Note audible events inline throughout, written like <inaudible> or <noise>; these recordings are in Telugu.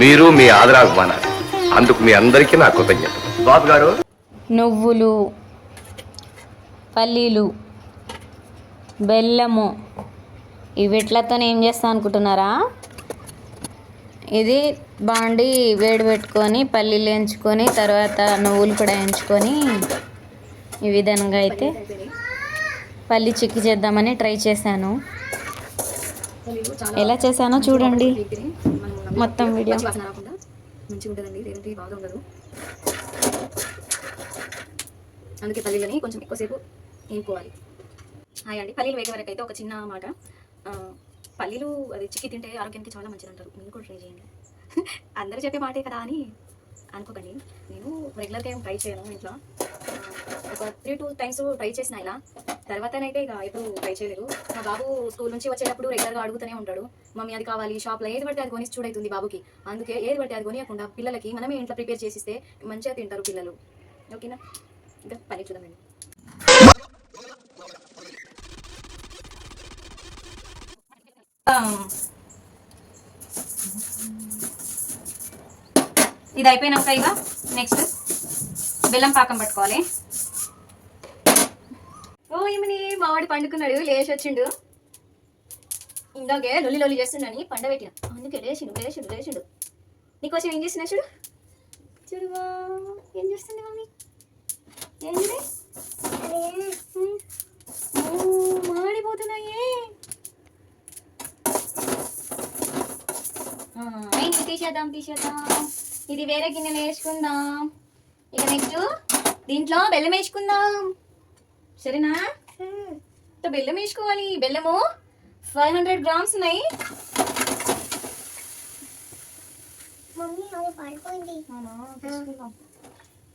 మీరు మీ ఆదరాభిమానాలు. అందుకు మీ అందరికీ నా కృతజ్ఞత బాబు గారు నువ్వులు పల్లీలు బెల్లము వీటిలతో ఏం చేస్తా అనుకుంటున్నారా? ఇది బాండి వేడి పెట్టుకొని పల్లీలు వేయించుకొని తర్వాత నువ్వులు కూడా వేయించుకొని ఈ విధంగా అయితే పల్లి చిక్కి చేద్దామని ట్రై చేశాను. ఎలా చేశానో చూడండి. మొత్తం వీడియో వాసన రాకుండా మంచిగా ఉంటుందండి లేదంటే బాగా ఉండదు. అందుకే పల్లీలని కొంచెం ఎక్కువసేపు వేపుకోవాలి. హాయ్ అండి. పల్లీలు వేగే వరకు అయితే ఒక చిన్న మాట. పల్లీలు అది చిక్కి తింటే ఆరోగ్యానికి చాలా మంచిది అంటారు. మీరు కూడా ట్రై చేయండి. <laughs> అందరూ చెప్పే మాటే కదా అని అనుకోకండి. నేను రెగ్యులర్గా ఏం ట్రై చేయను ఇంట్లో. ఒక త్రీ టూ టైమ్స్ ట్రై చేసిన ఇలా. తర్వాతనైతే ఇక ఎప్పుడు ట్రై చేయలేదు. మా బాబు స్కూల్ నుంచి వచ్చేటప్పుడు రెగ్యులర్గా అడుగుతూనే ఉంటాడు. మమ్మీ అది కావాలి. షాప్లో ఏది పడితే అది కొని చూడవుతుంది బాబుకి. అందుకే ఏది పడితే అది కొనియకుండా పిల్లలకి మనమే ఇంట్లో ప్రిపేర్ చేసిస్తే మంచిగా తింటారు పిల్లలు. ఓకేనా ఇంకా పని చూద్దామండి. ఇది అయిపోయినాక ఇక నెక్స్ట్ బెల్లం పాకం పట్టుకోవాలి ఓ ఏమని మావాడు పండుకున్నాడు లేచి వచ్చిండు ఇందాకే లొల్లి లొల్లి చేస్తున్నాని పండబెట్టిన అందుకే లేచిండు లేచిండు లేచిండు. నీకోసం ఏం చేసిన చూడు. చూడువా ఏం చేస్తుంది మమ్మీ? ఏంటి మాడిపోతున్నాయే. ఏంటి తీసేద్దాం తీసేద్దాం. ఇది వేరే గిన్నె వేసుకుందాం ఇక నెక్స్ట్ దీంట్లో బెల్లం వేసుకుందాం. సరేనా? బెల్లం వేసుకోవాలి. బెల్లము ఫైవ్ హండ్రెడ్ గ్రామ్స్ ఉన్నాయి?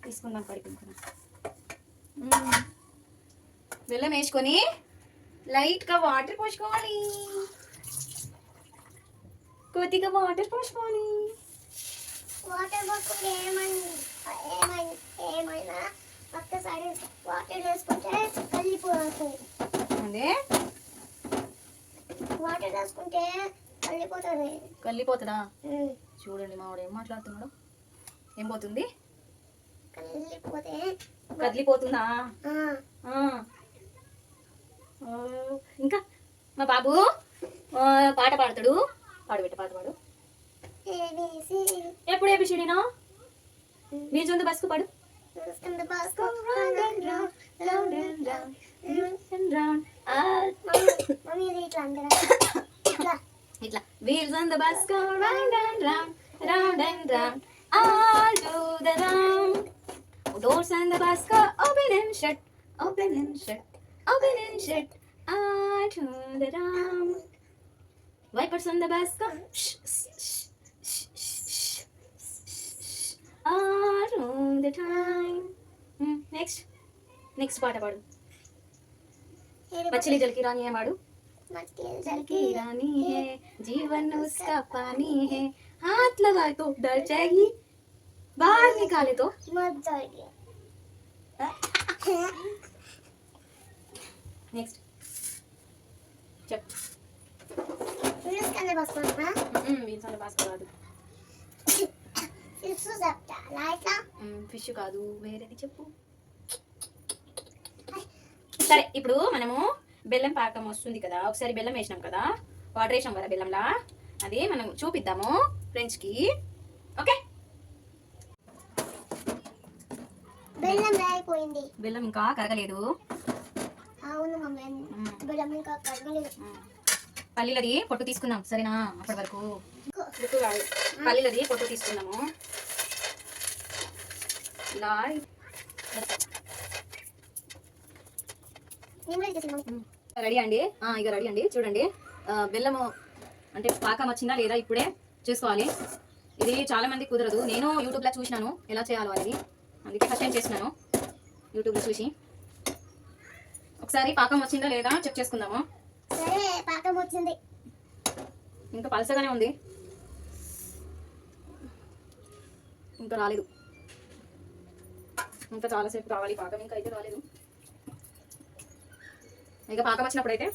తీసుకుందాం. పడుకుంటున్నా బెల్లం వేసుకొని లైట్గా వాటర్ పోసుకోవాలి. కొద్దిగా వాటర్ పోసుకోవాలి. వాటర్ ఏమైంది ఏమైనా ఒక్కసారి వాటర్ వేసుకుంటే కలిపోతుంది అదే వాటర్ వేసుకుంటే కలిపోతుంది కల్లిపోతుందా చూడండి మావాడు ఏం మాట్లాడుతున్నాడు? ఏం పోతుంది? కదిలిపోతుందా? ఇంకా? మా బాబు పాట పాడతాడు. పాడబెట్ట పాట పాడు. ఎప్పుడు ఏపిసిడినా నీ? జొంత బస్కు పాడు. round and round, round and round. And ఇట్లా అందరా ఇట్లా ఇట్లా wheels on the bus go round and round, round and round, all to the round. Doors on the bus go open and shut, open and shut, open and shut, all to the round. Wipers on the bus go shh, shh, shh, shh, shh, मछली जल की रानी है माड़ू। जल की रानी है जीवन उसका पानी है। हाथ लगाए तो डर जाएगी बाहर निकाले तो। मर जाएगी नेक्स्ट चल। फिर इसका लिबास करना करा दूँ। हम्म, मेरे दी चप्पू। సరే ఇప్పుడు మనము బెల్లం పాకం వస్తుంది కదా ఒకసారి బెల్లం వేసినాం కదా వాటర్ వేసినాం కదా బెల్లంలా? అది మనం చూపిద్దాము ఫ్రెండ్స్కి ఓకే? బెల్లం రాయిపోయింది. బెల్లం ఇంకా కరగలేదు. అవును బెల్లం ఇంకా కడగలేదు పల్లీలది పొట్టు తీసుకుందాం సరేనా? అప్పటి వరకు. పల్లీలది పొట్టు తీసుకుందాము. ఇలా నేను కూడా చేసాను మమ్మీ రెడీ అండి. ఇక రెడీ అండి. చూడండి. బెల్లము అంటే పాకం వచ్చిందా లేదా ఇప్పుడే చూసుకోవాలి. ఇది చాలా మంది కుదరదు. నేను యూట్యూబ్లో చూసినాను ఎలా చేయాలో అనేది. అందుకే ఫస్ట్ టైం చేసినాను యూట్యూబ్లో చూసి. ఒకసారి పాకం వచ్చిందా లేదా చెక్ చేసుకుందాము. సరే పాకం వచ్చింది. ఇంకా పలసగానే ఉంది. ఇంకా రాలేదు. ఇంకా చాలాసేపు కావాలి పాకం ఇంకా అయితే రాలేదు. ఇక పాకం వచ్చినప్పుడు అయితే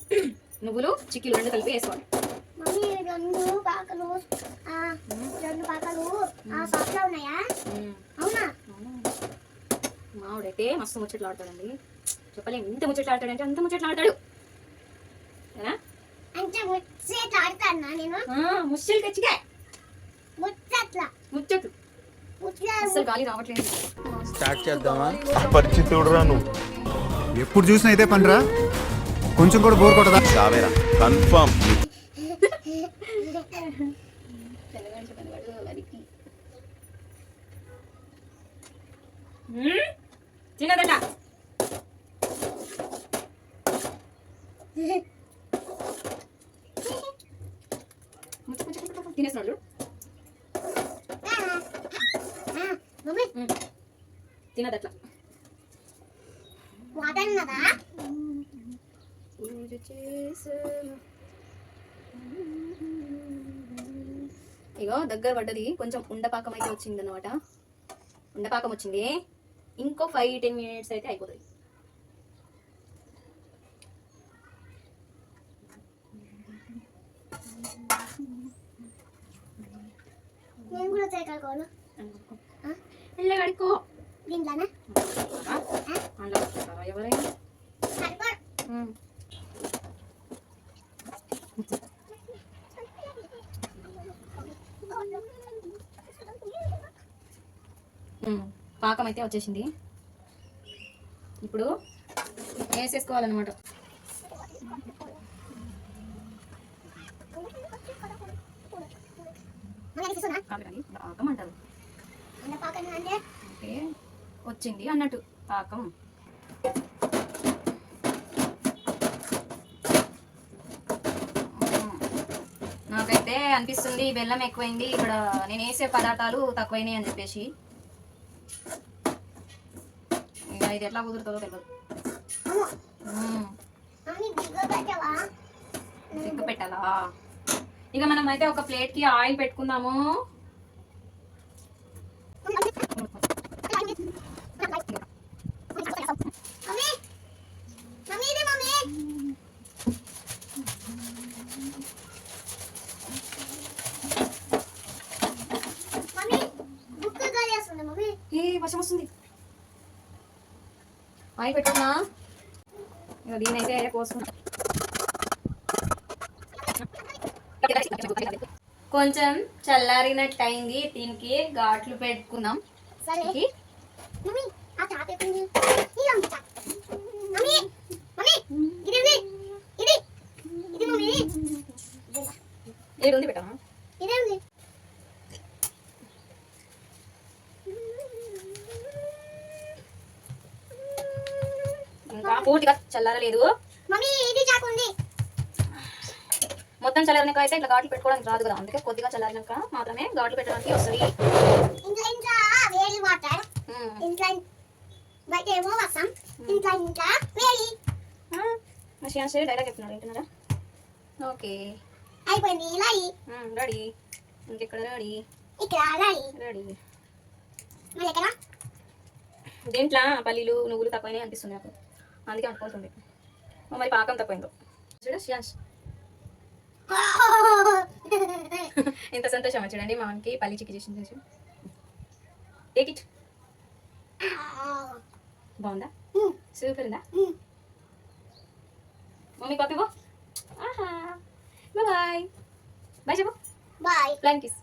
నువ్వులు చిక్కీలు రెండు కలిపి వేసుకోవాలి. మమ్మీ రెండు పాకలు. ఆ, రెండు పాకలు. ఆ షాప్లో ఉన్నాయా? అవునా? మావిడైతే మస్తు ముచ్చట్లు ఆడతాడండి. చెప్పలేం ఇంత ముచ్చట్లు ఆడతాడంటే అంత ముచ్చట్లు ఆడతాడు. ఏనా? అంటే ముచ్చేట్లు ఆడతానా నేను? ఆ, ముచ్చట్లు తెచ్చిగా. ముచ్చట్ల? ముచ్చట్లు. ముచ్చట్లు అసలు గాలి రావట్లేదు. స్టార్ట్ చేద్దామా? పరిచితుడురా నువ్వు. ఎప్పుడు చూసినా ఇదే పనిరా? కొంచెం కూడా బోర్ కొట్టదా? కావేరా కన్ఫర్మ్? చిన్నదట. తినేస్తున్నాడు తినదట్లా. వాటర్ ఉన్నదా? చేసాను. ఇగో దగ్గర పడ్డది. కొంచెం ఉండపాకం అయితే వచ్చింది అనమాట ఉండపాకం వచ్చింది. ఇంకో ఫైవ్ టెన్ మినిట్స్ అయితే అయిపోతుంది. నేను కూడా దీంట్లోనా? అందులో ఎవరైనా? పాకం అయితే వచ్చేసింది. ఇప్పుడు వేసేసుకోవాలన్నమాట. పాకం అంటారు అంటే వచ్చింది అన్నట్టు పాకం. నాకైతే అనిపిస్తుంది బెల్లం ఎక్కువైంది ఇక్కడ నేను వేసే పదార్థాలు తక్కువైనాయి అని చెప్పేసి. ఇక ఇది ఎట్లా కుదురుతుందో తెలియదు చిక్కు పెట్టాలా? ఇక మనం అయితే ఒక ప్లేట్కి ఆయిల్ పెట్టుకుందాము. మమ్మీ మమ్మీ ఇది మమ్మీ మమ్మీ బుక్ గాలి వస్తుంది మమ్మీ ఏ వర్షం వస్తుంది ఆయిల్ పెట్టుకున్నా. ఇక దీని అయితే కోసుకున్నా. కొంచెం చల్లారినట్టు అయింది దీనికి ఘాట్లు పెట్టుకుందాం. సరే. ఇది ఆ చాప్ ఎక్కింది ఇది అమ్మ చాప్ మమ్మీ మమ్మీ ఇది ఉంది ఇది ఇది మమ్మీ ఏడు ఉంది పెట్టా ఇదే ఉంది ఇంకా పూర్తిగా చల్లారలేదు. మొత్తం చల్లారినాక అయితే ఇట్లా ఘాట్లు పెట్టుకోవడానికి రాదు కదా. అందుకే కొద్దిగా చల్లారినాక మాత్రమే ఘాట్లు పెట్టడానికి వస్తుంది. డైలాగ్ చెప్తున్నాడు వింటున్నారా? ఓకే. అయిపోయింది. రెడీ. ఇంకెక్కడ రెడీ? ఇక్కడ రెడీ. దీంట్లో? పల్లీలు నువ్వులు తక్కువనే అనిపిస్తుంది నాకు. అందుకే అనుకుంటుంది మరి పాకం తక్కువైందో. చూడు శ్రీయాన్ష్ ఎంత <laughs> సంతోషం చూడండి మా వానికి పల్లి చిక్కి చేసింది చూసి టేక్ ఇట్ బాగుందా? సూపర్ ఉందా? మమ్మీ పాపి బో బాయ్ బాయ్ చెప్పు. Bye plan kiss